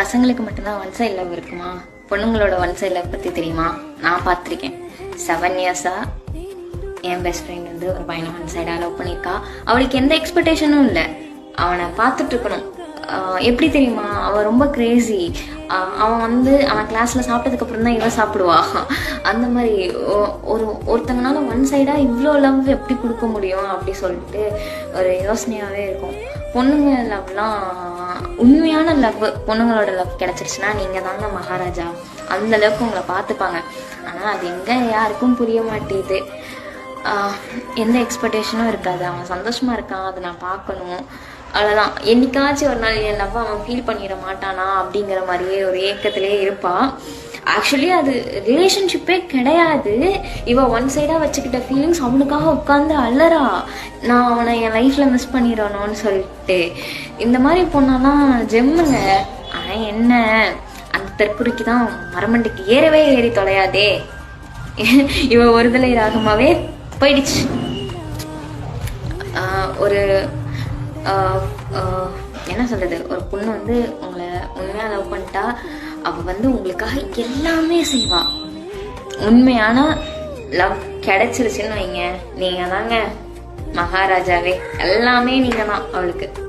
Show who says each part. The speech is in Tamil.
Speaker 1: பசங்களுக்கு மட்டும்தான் ஒன் சைட் லவ் இருக்குமா? பொண்ணுங்களோட ஒன் சைட் லவ் பற்றி தெரியுமா? நான் பார்த்துருக்கேன். செவன் இயர்ஸாக என் பெஸ்ட் ஃப்ரெண்ட் வந்து ஒரு பையனை ஒன் சைடாக லவ் பண்ணியிருக்கா. அவளுக்கு எந்த எக்ஸ்பெக்டேஷனும் இல்லை. அவனை பார்த்துட்டு இருக்கணும். எப்படி தெரியுமா? அவன் ரொம்ப கிரேசி அவன் வந்து அவன் கிளாஸ்ல சாப்பிட்டதுக்கப்புறம் தான் இவன் சாப்பிடுவா. அந்த மாதிரி ஒ- ஒரு ஒருத்தங்கனால ஒன் சைடா இவ்வளோ லவ் எப்படி கொடுக்க முடியும் அப்படி சொல்லிட்டு ஒரு யோசனையாகவே இருக்கும். பொண்ணுங்க லவ்லாம் உண்மையான லவ் பொண்ணுங்களோட லவ் கிடைச்சிருச்சுன்னா நீங்கள் தாங்க மகாராஜா. அந்த அளவுக்கு உங்களை பார்த்துப்பாங்க. ஆனால் அது எங்கே யாருக்கும் புரிய மாட்டேது. எந்த எக்ஸ்பெக்டேஷனும் இருக்காது. அவன் சந்தோஷமா இருக்கான். அதை நான் பார்க்கணும். அவ்வளோதான் என்னைக்காச்சும் ஒரு நாள் என் லவ் அவன் ஃபீல் பண்ணிட மாட்டானா அப்படிங்கிற மாதிரியே ஒரு ஏக்கத்திலே இருப்பான். ஆக்சுவலி அது ரிலேஷன்ஷிப்பே கிடையாது. இவ ஒன் சைடாக வச்சுக்கிட்ட ஃபீலிங்ஸ் அவனுக்காக உட்காந்து அல்லறா நான் அவனை என் லைஃப்பில் மிஸ் பண்ணிடணும்னு சொல்லிட்டு. இந்த மாதிரி பொண்ணெல்லாம் ஜெம்முங்க. ஆனால் என்ன? அந்த தற்குறிக்கு தான் மரமண்டுக்கு ஏறவே ஏறி தொலையாதே. இவ ஒருதலை ராகமாவே போயிடுச்சு. ஒரு என்ன சொல்றது? ஒரு பொண்ணு வந்து உங்களை உண்மையாக லவ் பண்ணிட்டா அவ வந்து உங்களுக்காக எல்லாமே செய்வா. உண்மையான லவ் கிடைச்சிருச்சுன்னு வைங்க. நீங்க தாங்க மகாராஜாவே. எல்லாமே நீங்க தான் அவளுக்கு.